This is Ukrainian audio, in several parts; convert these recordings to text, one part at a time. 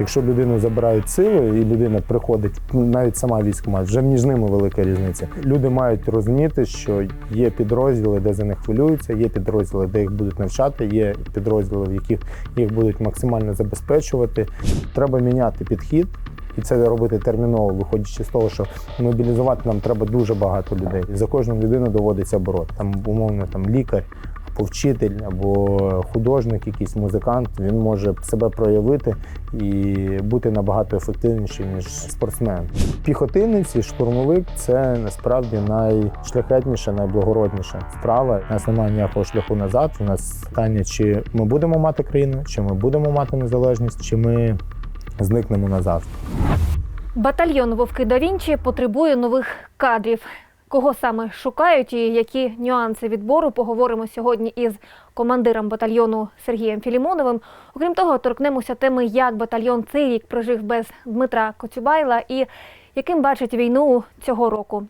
Якщо людину забирають силою і людина приходить, навіть сама військкомат, вже між ними велика різниця. Люди мають розуміти, що є підрозділи, де за них хвилюються, є підрозділи, де їх будуть навчати, є підрозділи, в яких їх будуть максимально забезпечувати. Треба міняти підхід. І це робити терміново, виходячи з того, що мобілізувати нам треба дуже багато людей. За кожну людину доводиться боротися. Там умовно там лікар, або вчитель, або художник, якийсь музикант. Він може себе проявити і бути набагато ефективнішим ніж спортсмен. Піхотинець і штурмовик це насправді найшляхетніша, найблагородніша справа. У нас немає ніякого шляху назад. У нас питання, чи ми будемо мати країну, чи ми будемо мати незалежність, чи ми зникнемо назавжди. Батальйон Вовки да Вінчі потребує нових кадрів. Кого саме шукають і які нюанси відбору поговоримо сьогодні із командиром батальйону Сергієм Філімоновим. Окрім того, торкнемося теми, як батальйон цей рік прожив без Дмитра Коцюбайла і яким бачить війну цього року.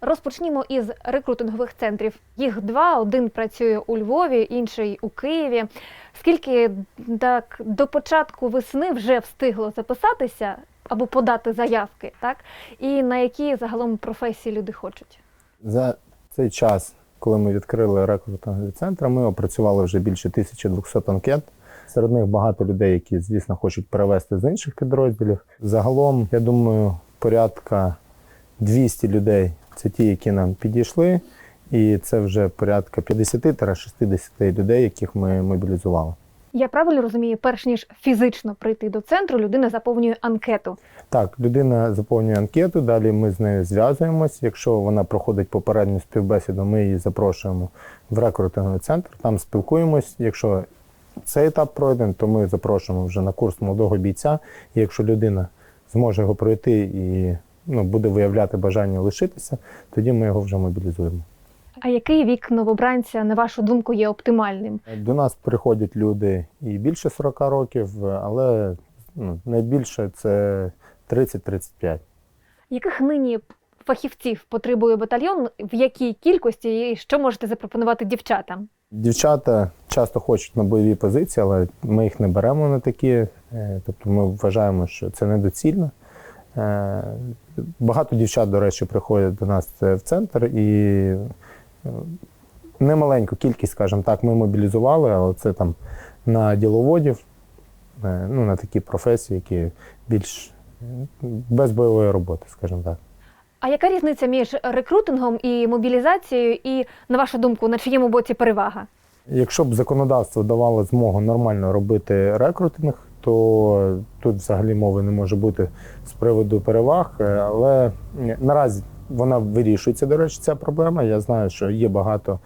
Розпочнімо із рекрутингових центрів. Їх два: один працює у Львові, інший у Києві. Скільки так до початку весни вже встигло записатися або подати заявки, так і на які загалом професії люди хочуть? За цей час, коли ми відкрили рекрутингові центри, ми опрацювали вже більше 1200 анкет. Серед них багато людей, які, звісно, хочуть перевести з інших підрозділів. Загалом, я думаю, порядка 200 людей це ті, які нам підійшли, і це вже порядка 50-60 людей, яких ми мобілізували. Я правильно розумію, перш ніж фізично прийти до центру, людина заповнює анкету. Так, людина заповнює анкету, далі ми з нею зв'язуємось. Якщо вона проходить попередню співбесіду, ми її запрошуємо в рекрутинговий центр, там спілкуємось. Якщо цей етап пройдений, то ми запрошуємо вже на курс молодого бійця. І якщо людина зможе його пройти і ну, буде виявляти бажання лишитися, тоді ми його вже мобілізуємо. А який вік новобранця, на вашу думку, є оптимальним? До нас приходять люди і більше 40 років, але ну, найбільше це 30-35. Яких нині фахівців потребує батальйон, в якій кількості і що можете запропонувати дівчатам? Дівчата часто хочуть на бойові позиції, але ми їх не беремо на такі. Е, Тобто ми вважаємо, що це недоцільно. Е, Багато дівчат, до речі, приходять до нас в центр і е, немаленьку кількість, скажімо так, ми мобілізували, але це там на діловодів, е, ну, на такі професії, які більш е, без бойової роботи, скажімо так. А яка різниця між рекрутингом і мобілізацією, і, на вашу думку, на чиєму боці перевага? Якщо б законодавство давало змогу нормально робити рекрутинг, то тут взагалі мови не може бути з приводу переваг. Е, Але наразі вона вирішується, до речі, ця проблема. Я знаю, що є багато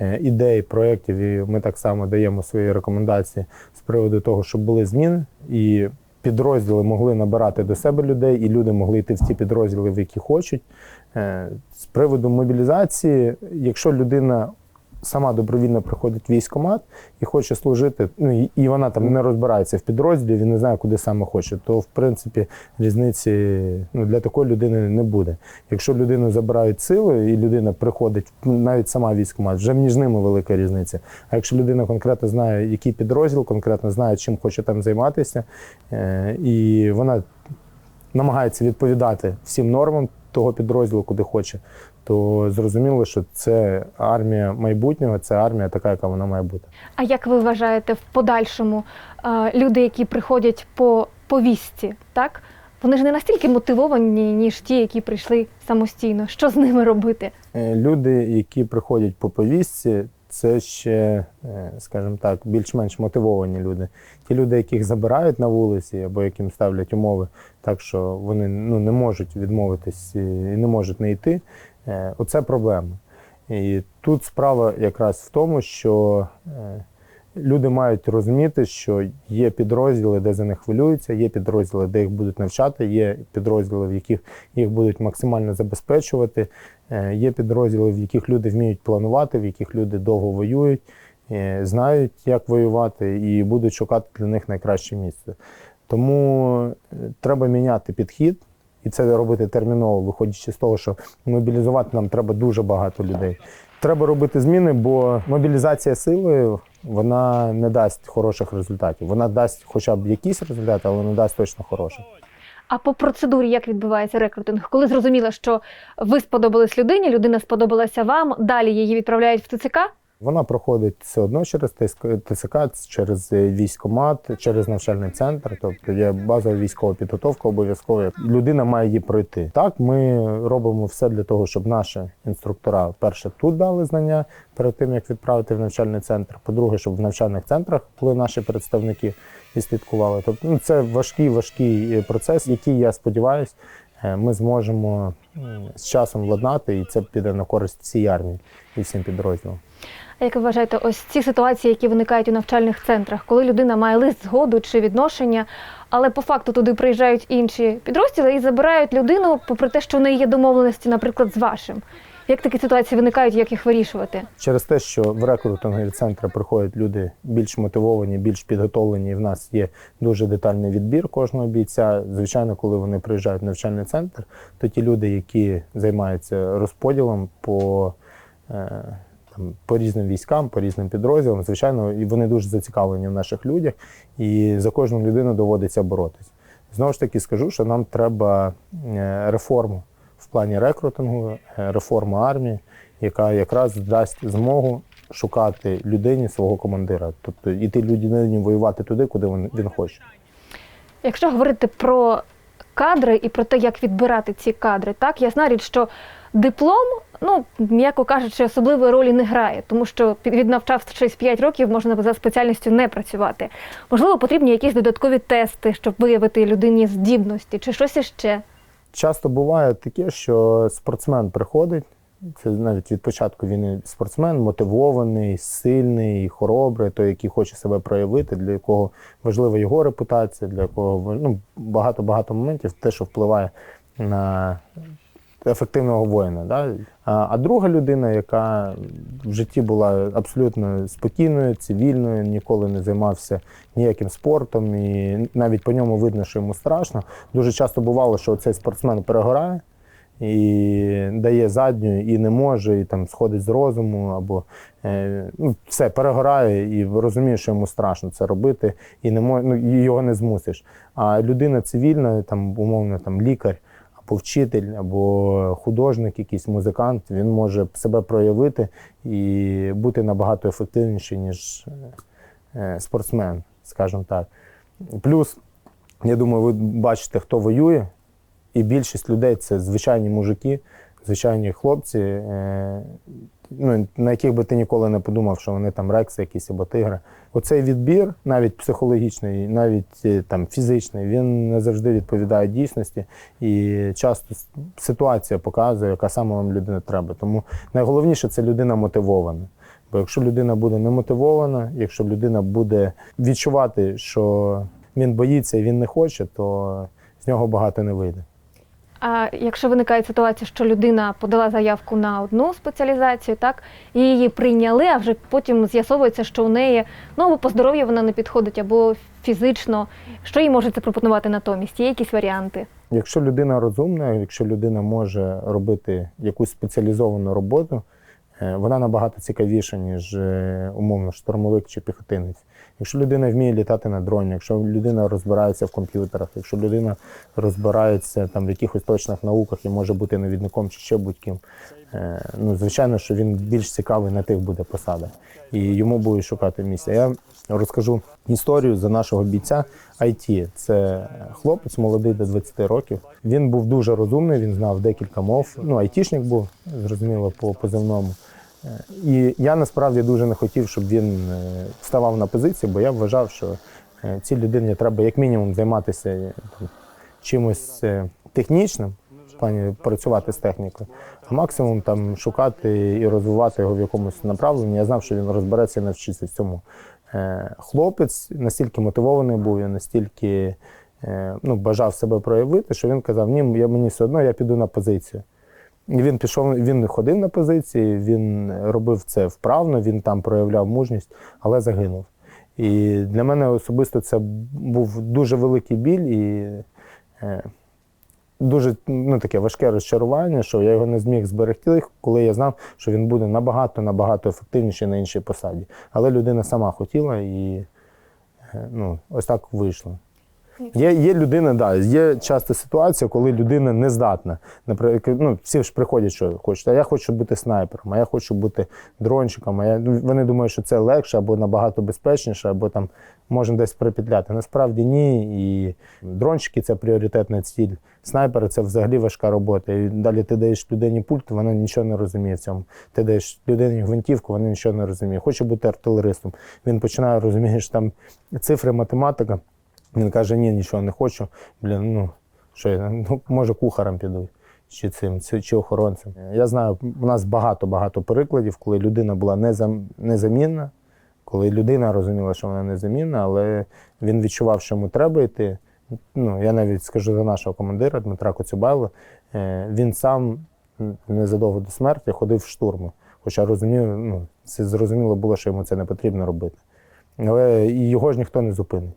е, ідей, проєктів, і ми так само даємо свої рекомендації з приводу того, щоб були зміни і підрозділи могли набирати до себе людей, і люди могли йти в ті підрозділи, в які хочуть. Е, З приводу мобілізації, якщо людина сама добровільно приходить в військкомат і хоче служити, ну і- вона там не розбирається в підрозділі, він не знає, куди саме хоче, то в принципі різниці ну, для такої людини не буде. Якщо людину забирають силою і людина приходить, ну, навіть сама військкомат, вже між ними велика різниця. А якщо людина конкретно знає, який підрозділ, конкретно знає, чим хоче там займатися, е, і вона намагається відповідати всім нормам того підрозділу, куди хоче, то зрозуміло, що це армія майбутнього, це армія така, яка вона має бути. А як ви вважаєте в подальшому е, люди, які приходять по повістці, так? Вони ж не настільки мотивовані, ніж ті, які прийшли самостійно. Що з ними робити? Е, Люди, які приходять по повістці, це ще, е, скажімо так, більш-менш мотивовані люди. Ті люди, яких забирають на вулиці або яким ставлять умови, так що вони ну, не можуть відмовитись і не можуть не йти, е, оце проблема. І тут справа якраз в тому, що е, люди мають розуміти, що є підрозділи, де за них хвилюються, є підрозділи, де їх будуть навчати, є підрозділи, в яких їх будуть максимально забезпечувати, е, є підрозділи, в яких люди вміють планувати, в яких люди довго воюють, е, знають, як воювати, і будуть шукати для них найкраще місце. Тому е, треба міняти підхід. І це робити терміново, виходячи з того, що мобілізувати нам треба дуже багато людей. Треба робити зміни, бо мобілізація силою вона не дасть хороших результатів. Вона дасть хоча б якісь результати, але не дасть точно хороших. А по процедурі як відбувається рекрутинг? Коли зрозуміло, що ви сподобались людині, людина сподобалася вам, далі її відправляють в ТЦК? Вона проходить все одно через ТСК, через е, військкомат, через навчальний центр. Тобто є базова військова підготовка обов'язково. Людина має її пройти. Так, ми робимо все для того, щоб наші інструктора перше тут дали знання перед тим, як відправити в навчальний центр. По-друге, щоб в навчальних центрах були наші представники і слідкували. Тобто, ну, це важкий, важкий е, процес, який я сподіваюся, ми зможемо з часом владнати, і це піде на користь всій армії і всім підрозділам. Як ви вважаєте, ось ці ситуації, які виникають у навчальних центрах, коли людина має лист згоду чи відношення, але по факту туди приїжджають інші підрозділи і забирають людину, попри те, що в неї є домовленості, наприклад, з вашим. Як такі ситуації виникають, як їх вирішувати? Через те, що в рекрутингові центри приходять люди більш мотивовані, більш підготовлені. В нас є дуже детальний відбір кожного бійця. Звичайно, коли вони приїжджають в навчальний центр, то ті люди, які займаються розподілом по, е, там, по різним військам, по різним підрозділам, звичайно, і вони дуже зацікавлені в наших людях, і за кожну людину доводиться боротись. Знову ж таки, скажу, що нам треба е, реформу в плані рекрутингу, е, реформу армії, яка якраз дасть змогу шукати людині свого командира, тобто іти людині воювати туди, куди він, він хоче. Якщо говорити про кадри і про те, як відбирати ці кадри, так ясна річ, що диплом, ну м'яко кажучи, особливої ролі не грає, тому що віднавчавшись 5 років, можна за спеціальністю не працювати. Можливо, потрібні якісь додаткові тести, щоб виявити людині здібності чи щось іще. Часто буває таке, що спортсмен приходить. Це навіть від початку війни спортсмен мотивований, сильний, хоробрий, той, який хоче себе проявити, для якого важлива його репутація, для якого ну, багато багато моментів, те, що впливає на ефективного воїна. Да? А, друга людина, яка в житті була абсолютно спокійною, цивільною, ніколи не займався ніяким спортом, і навіть по ньому видно, що йому страшно. Дуже часто бувало, що цей спортсмен перегорає і дає задню, і не може, і там сходить з розуму, або е, ну, все перегорає і розуміє, що йому страшно це робити, і не мож, ну, його не змусиш. А людина цивільна, там умовно там лікар. Або вчитель, або художник, якийсь музикант, він може себе проявити і бути набагато ефективніший, ніж е, спортсмен, скажімо так. Плюс, я думаю, ви бачите, хто воює, і більшість людей це звичайні мужики, звичайні хлопці, е, ну, на яких би ти ніколи не подумав, що вони там рекси якісь або тигри. Оцей відбір, навіть психологічний, навіть е, там фізичний, він не завжди відповідає дійсності. І часто ситуація показує, яка саме вам людина треба. Тому найголовніше це людина мотивована. Бо якщо людина буде немотивована, якщо людина буде відчувати, що він боїться і він не хоче, то з нього багато не вийде. А якщо виникає ситуація, що людина подала заявку на одну спеціалізацію, так і її прийняли, а вже потім з'ясовується, що у неї ну або по здоров'ю вона не підходить, або фізично, що їй можете запропонувати натомість? Є якісь варіанти? Якщо людина розумна, якщо людина може робити якусь спеціалізовану роботу, вона набагато цікавіша, ніж е, умовно штурмовик чи піхотинець. Якщо людина вміє літати на дроні, якщо людина розбирається в комп'ютерах, якщо людина розбирається там в якихось точних науках і може бути навідником чи ще будь-ким, е, ну звичайно, що він більш цікавий на тих буде посадах, і йому будуть шукати місця. Я розкажу історію за нашого бійця IT. Це хлопець молодий до 20 років. Він був дуже розумний, він знав декілька мов. Ну, айтішник був, зрозуміло, по позивному. Е, І я насправді дуже не хотів, щоб він е, ставав на позиції, бо я вважав, що е, цій людині треба як мінімум займатися е, чимось е, технічним, плані працювати з технікою, а максимум там шукати і розвивати його в якомусь направленні. Я знав, що він розбереться і навчиться цьому. Е, Хлопець настільки мотивований був, і настільки е, ну, бажав себе проявити, що він казав: Ні, я мені все одно, я піду на позицію. І він пішов, він ходив на позиції, він робив це вправно, він там проявляв мужність, але загинув. І для мене особисто це був дуже великий біль, і е, дуже ну, таке важке розчарування, що я його не зміг зберегти, коли я знав, що він буде набагато набагато ефективніший на іншій посаді. Але людина сама хотіла і е, ну, ось так вийшло. Є, є людина, да, є часто ситуація, коли людина не здатна. Наприклад, ну, всі ж приходять, що хочуть, а я хочу бути снайпером, а я хочу бути дрончиком. А я, ну, вони думають, що це легше або набагато безпечніше, або там можна десь припетляти. Насправді ні. І дрончики це пріоритетна ціль. Снайпери це взагалі важка робота. І далі ти даєш людині пульт, вона нічого не розуміє в цьому. Ти даєш людині гвинтівку, вона нічого не розуміє. Хоче бути артилеристом. Він починає розумієш там цифри, математика. Він каже, ні, нічого не хочу. Блін, ну що я, ну, може, кухарем піду, чи цим, чи, охоронцем. Я знаю, у нас багато-багато прикладів, коли людина була незам, незамінна, коли людина розуміла, що вона незамінна, але він відчував, що йому треба йти. Ну, я навіть скажу за нашого командира Дмитра Коцюбайла, е, він сам незадовго до смерті ходив в штурми. Хоча розумів, ну, це зрозуміло було, що йому це не потрібно робити. Але його ж ніхто не зупинить.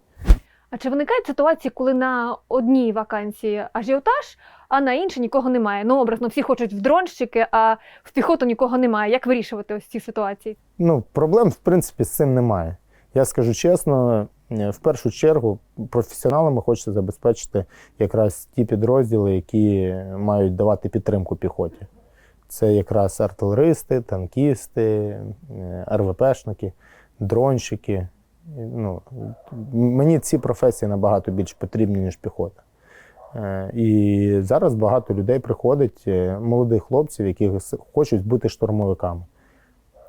А чи виникають ситуації, коли на одній вакансії ажіотаж, а на іншій нікого немає? Ну, образно, всі хочуть в дронщики, а в піхоту нікого немає. Як вирішувати ось ці ситуації? Ну, проблем, в принципі, з цим немає. Я скажу чесно, е, в першу чергу професіоналами хочеться забезпечити якраз ті підрозділи, які мають давати підтримку піхоті. Це якраз артилеристи, танкісти, е, РВПшники, дронщики. Ну, мені ці професії набагато більш потрібні, ніж піхота. Е, І зараз багато людей приходить, е, молодих хлопців, які хочуть бути штурмовиками.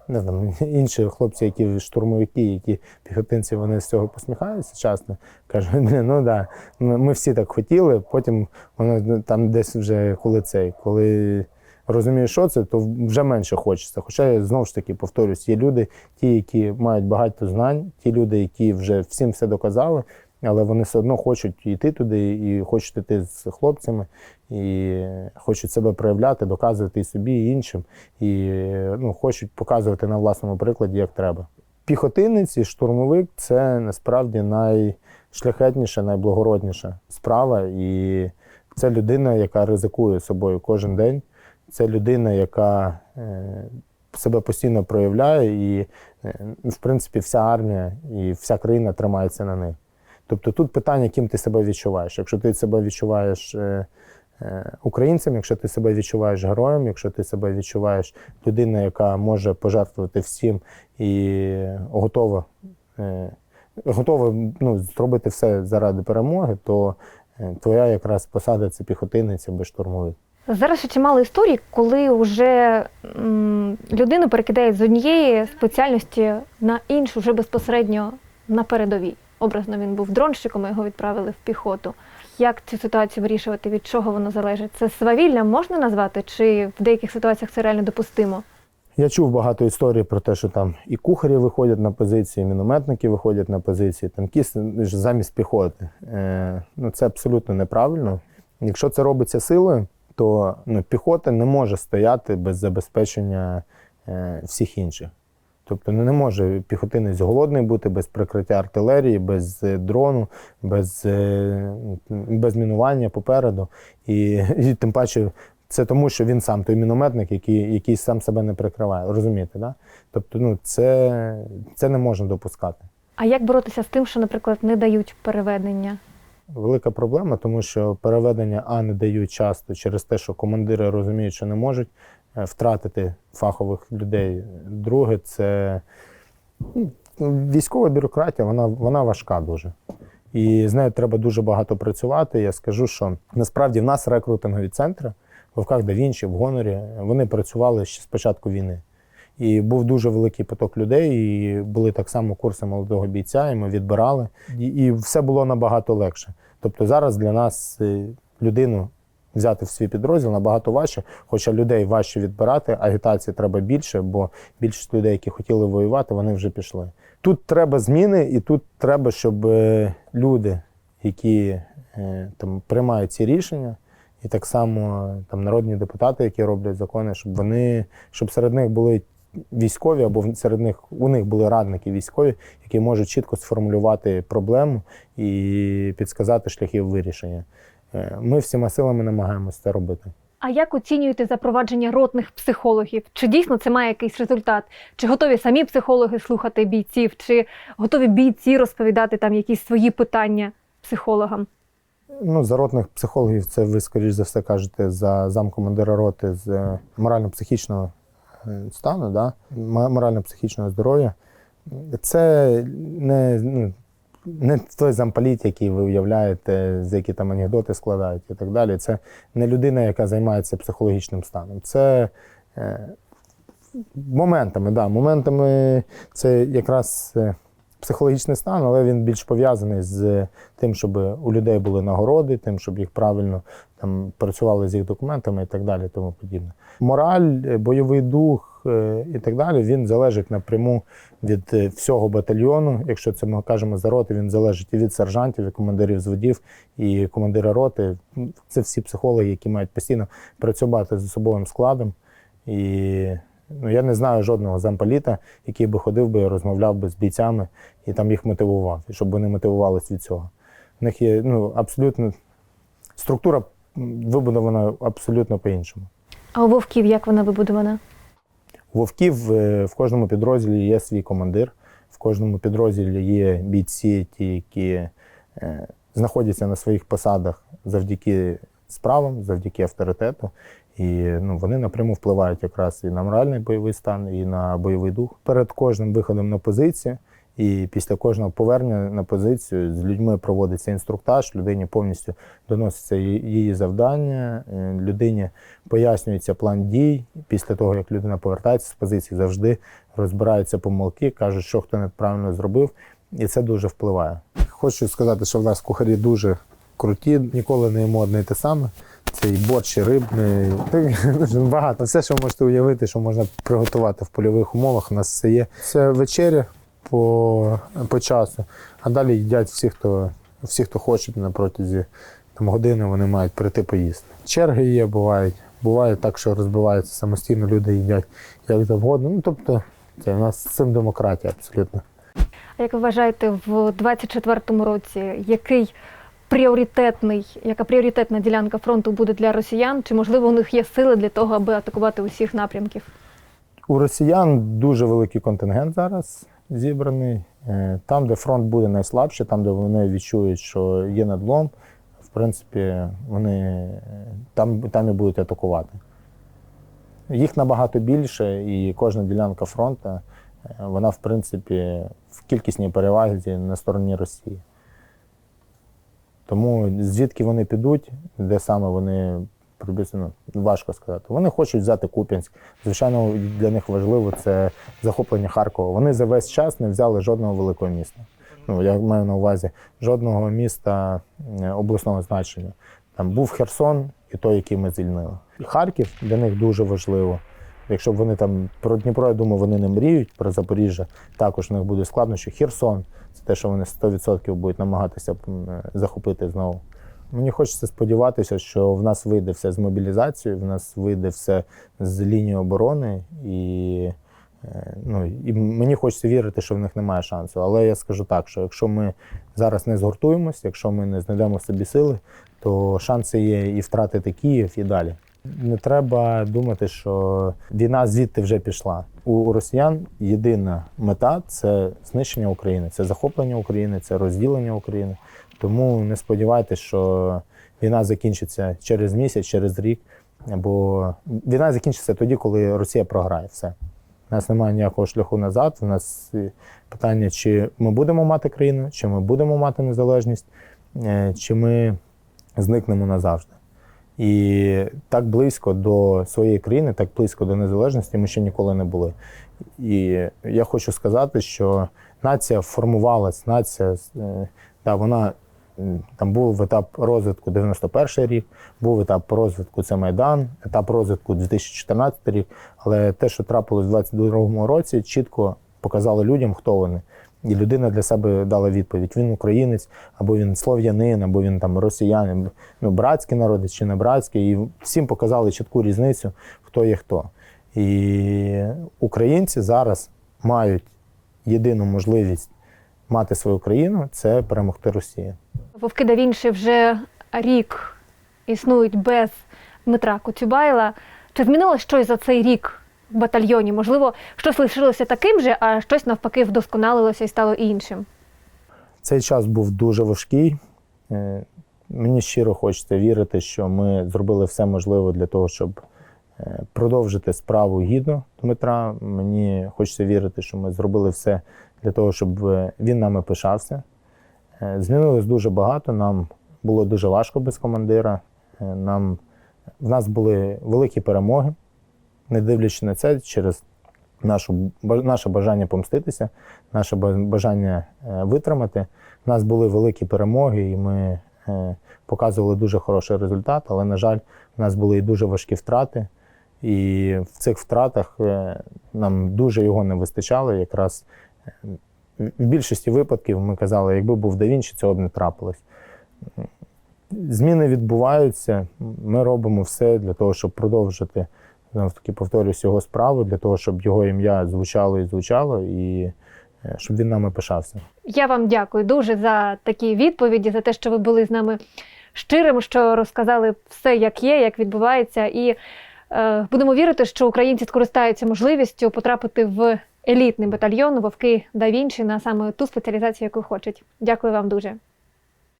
Не знаю, інші хлопці, які штурмовики, які піхотинці, вони з цього посміхаються часто. Кажуть, «Блін, ну да, ми всі так хотіли, потім воно там десь вже коли цей, коли розумієш, що це, то вже менше хочеться. Хоча я знову ж таки повторюсь, є люди, ті, які мають багато знань, ті люди, які вже всім все доказали, але вони все одно хочуть йти туди і хочуть йти з хлопцями, і хочуть себе проявляти, доказувати і собі, і іншим, і ну, хочуть показувати на власному прикладі, як треба. Піхотинець і штурмовик це насправді найшляхетніша, найблагородніша справа. І це людина, яка ризикує собою кожен день. Це людина, яка е, себе постійно проявляє, і, е, в принципі, вся армія і вся країна тримається на них. Тобто тут питання, ким ти себе відчуваєш. Якщо ти себе відчуваєш е, українцем, якщо ти себе відчуваєш героєм, якщо ти себе відчуваєш людиною, яка може пожертвувати всім і готова, готова ну, зробити все заради перемоги, то твоя якраз посада це піхотинець або штурмовик. Зараз ще чимало історій, коли вже м, людину перекидають з однієї спеціальності на іншу, вже безпосередньо на передовій. Образно він був дронщиком, його відправили в піхоту. Як цю ситуацію вирішувати? Від чого воно залежить? Це свавілля можна назвати, чи в деяких ситуаціях це реально допустимо? Я чув багато історій про те, що там і кухарі виходять на позиції, і мінометники виходять на позиції, танкісти замість піхоти. Е, ну, це абсолютно неправильно. Якщо це робиться силою, то ну, піхота не може стояти без забезпечення е, всіх інших. Тобто не може піхотинець голодний бути без прикриття артилерії, без е, дрону, без, е, без мінування попереду. І, і тим паче це тому, що він сам той мінометник, який, який сам себе не прикриває. Розумієте, да? Тобто, ну, це, це не можна допускати. А як боротися з тим, що, наприклад, не дають переведення? Велика проблема, тому що переведення А не дають часто через те, що командири розуміють, що не можуть е, втратити фахових людей. Друге, це ну, військова бюрократія, вона, вона важка дуже. І з нею треба дуже багато працювати. Я скажу, що насправді в нас рекрутингові центри в Вовках да в Гонорі, вони працювали ще з початку війни. І був дуже великий поток людей, і були так само курси молодого бійця, і ми відбирали. І, і все було набагато легше. Тобто зараз для нас е, людину взяти в свій підрозділ набагато важче, хоча людей важче відбирати, агітації треба більше, бо більшість людей, які хотіли воювати, вони вже пішли. Тут треба зміни, і тут треба, щоб е, люди, які е, там приймають ці рішення, і так само там народні депутати, які роблять закони, щоб вони щоб серед них були військові, або серед них у них були радники військові, які можуть чітко сформулювати проблему і підсказати шляхи вирішення. Е, Ми всіма силами намагаємося це робити. А як оцінюєте запровадження ротних психологів? Чи дійсно це має якийсь результат? Чи готові самі психологи слухати бійців, чи готові бійці розповідати там якісь свої питання психологам? Ну, за ротних психологів це ви, скоріш за все, кажете за замкомандира роти з е, морально-психічного стану, да? морально-психічного здоров'я. Це не, ну, не той замполіт, який ви уявляєте, з які там анекдоти складають і так далі. Це не людина, яка займається психологічним станом. Це е, моментами, да, моментами це якраз е, психологічний стан, але він більш пов'язаний з тим, щоб у людей були нагороди, тим, щоб їх правильно там працювали з їх документами і так далі. Тому подібне. Мораль, е, бойовий дух е, і так далі. Він залежить напряму від е, всього батальйону. Якщо це ми кажемо за роти, він залежить і від сержантів, і командирів зводів, і командира роти. Це всі психологи, які мають постійно працювати з особовим складом. І ну, я не знаю жодного замполіта, який би ходив би розмовляв би з бійцями і там їх мотивував, і щоб вони мотивувалися від цього. У них є ну, абсолютно структура вибудована абсолютно по-іншому. А у вовків як вона вибудована? У вовків е, в кожному підрозділі є свій командир, в кожному підрозділі є бійці, ті, які е, знаходяться на своїх посадах завдяки справам, завдяки авторитету. І ну, вони напряму впливають якраз і на моральний бойовий стан, і на бойовий дух. Перед кожним виходом на позицію і після кожного повернення на позицію з людьми проводиться інструктаж, людині повністю доноситься її завдання, е, людині пояснюється план дій. Після того, як людина повертається з позиції, завжди розбираються помилки, кажуть, що хто неправильно зробив, і це дуже впливає. Хочу сказати, що в нас кухарі дуже круті, ніколи не їмо одне й те саме. Це і борщ, рибний, багато. Все, що ви можете уявити, що можна приготувати в польових умовах, у нас все є. Це вечеря по, по часу, а далі їдять всі, хто, всі, хто хоче на протязі там, години, вони мають прийти поїсти. Черги є, бувають. Буває так, що розбиваються самостійно, люди їдять як завгодно. Ну, тобто, це у нас з цим демократія абсолютно. А як ви вважаєте, в 24-му році який пріоритетний, яка пріоритетна ділянка фронту буде для росіян? Чи можливо у них є сили для того, аби атакувати усіх напрямків? У росіян дуже великий контингент зараз зібраний. Е, Там, де фронт буде найслабше, там, де вони відчують, що є надлом, в принципі, вони там, там і будуть атакувати. Їх набагато більше, і кожна ділянка фронту, е, вона, в принципі, в кількісній перевазі на стороні Росії. Тому звідки вони підуть, де саме вони приблизно важко сказати. Вони хочуть взяти Куп'янськ. Звичайно, для них важливо це захоплення Харкова. Вони за весь час не взяли жодного великого міста. Ну, я маю на увазі жодного міста е, обласного значення. Там був Херсон і той, який ми звільнили. Харків для них дуже важливо. Якщо б вони там про Дніпро, я думаю, вони не мріють, про Запоріжжя також у них буде складно, що Херсон це те, що вони 100% будуть намагатися захопити знову. Мені хочеться сподіватися, що в нас вийде все з мобілізацією, в нас вийде все з лінії оборони, і, е, ну, і мені хочеться вірити, що в них немає шансу. Але я скажу так, що якщо ми зараз не згуртуємось, якщо ми не знайдемо собі сили, то шанси є і втратити Київ, і далі. Не треба думати, що війна звідти вже пішла. У росіян єдина мета це знищення України, це захоплення України, це розділення України. Тому не сподівайтеся, що війна закінчиться через місяць, через рік. Бо війна закінчиться тоді, коли Росія програє все. У нас немає ніякого шляху назад. У нас е, питання, чи ми будемо мати країну, чи ми будемо мати незалежність, е, чи ми зникнемо назавжди. І так близько до своєї країни, так близько до незалежності ми ще ніколи не були. І я хочу сказати, що нація формувалась, нація е, та вона там був етап розвитку 91 рік, був етап розвитку це Майдан, етап розвитку 2014 рік. Але те, що трапилось у 2022 році, чітко показало людям, хто вони. І людина для себе дала відповідь: він українець, або він слов'янин, або він там росіянин, ну, братський народ чи не братський. І всім показали чітку різницю, хто є хто. І українці зараз мають єдину можливість мати свою країну це перемогти Росію. Вовки да Вінчі вже рік існують без Дмитра Коцюбайла. Чи змінилося щось за цей рік в батальйоні? Можливо, щось лишилося таким же, а щось навпаки вдосконалилося і стало іншим. Цей час був дуже важкий. Е, Мені щиро хочеться вірити, що ми зробили все можливе для того, щоб е, продовжити справу гідно Дмитра. Мені хочеться вірити, що ми зробили все для того, щоб е, він нами пишався. Змінилось дуже багато. Нам було дуже важко без командира. Нам, в нас були великі перемоги, не дивлячись на це, через нашу, наше бажання помститися, наше бажання е, витримати. У нас були великі перемоги, і ми е, показували дуже хороший результат, але, на жаль, у нас були і дуже важкі втрати. І в цих втратах е, нам дуже його не вистачало. Якраз в більшості випадків ми казали, якби був Да Вінчі, цього б не трапилось. Зміни відбуваються. Ми робимо все для того, щоб продовжити знову таки повторюсь його справу, для того, щоб його ім'я звучало і звучало, і е, щоб він нами пишався. Я вам дякую дуже за такі відповіді, за те, що ви були з нами щирим, що розказали все, як є, як відбувається. І е, будемо вірити, що українці скористаються можливістю потрапити в елітний батальйон вовки да Вінчі на саме ту спеціалізацію, яку хочуть. Дякую вам дуже.